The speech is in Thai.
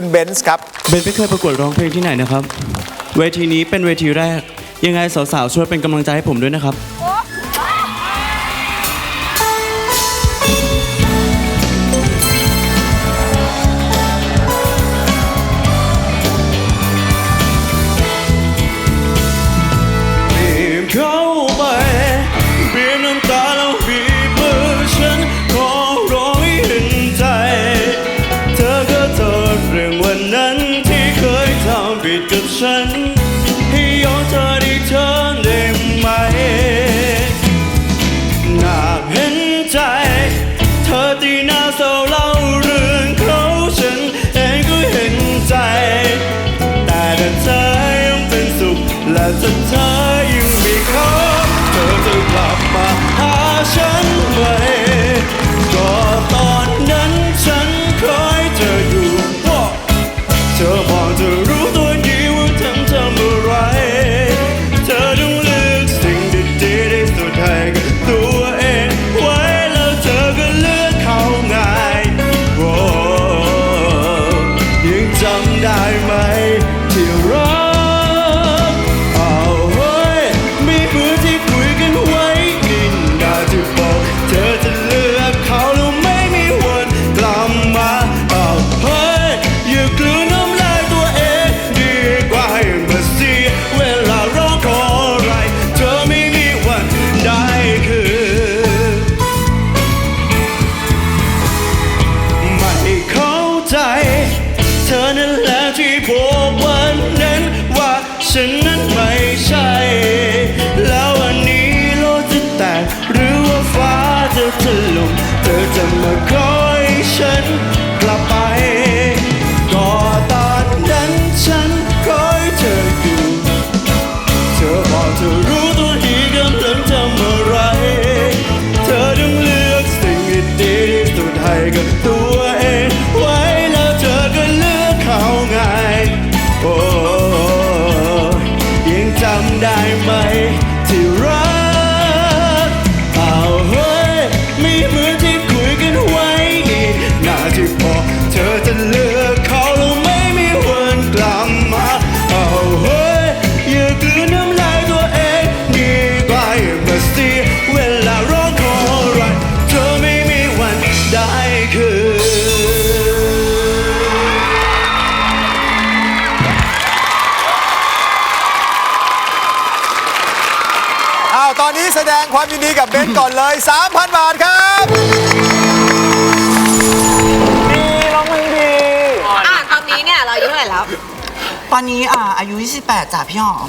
คุณเบนซ์ครับ เบนไม่เคยประกวดร้องเพลงที่ไหนนะครับ เวทีนี้เป็นเวทีแรก ยังไงสาวๆช่วยเป็นกำลังใจให้ผมด้วยนะครับบี คิดกับฉัน ให้ยอนเธอได้เธอได้ไหมหนักเห็นใจ เธอตีหน้าเศร้าเล่าเรื่องเขาฉันเองก็เห็นใจ แต่ถ้าเธอยังเป็นสุขและจะเธอ จำได้ไหม ธอนั่นแหละที่บอกวันนั้นว่าฉันนั้นไม่ใช่ แล้ววันนี้โลกจะแตกหรือว่าฟ้าจะถล่มเธอจะมาคอยฉันกลับไป คืน อ้าวตอนนี้แสดงความยินดีกับเบนซ์ก่อนเลย 3,000 บาทครับ อะตอนนี้เนี่ยเราอายุเท่าไหร่แล้ว ตอนนี้อ่าอายุ 28จ้ะพี่หอม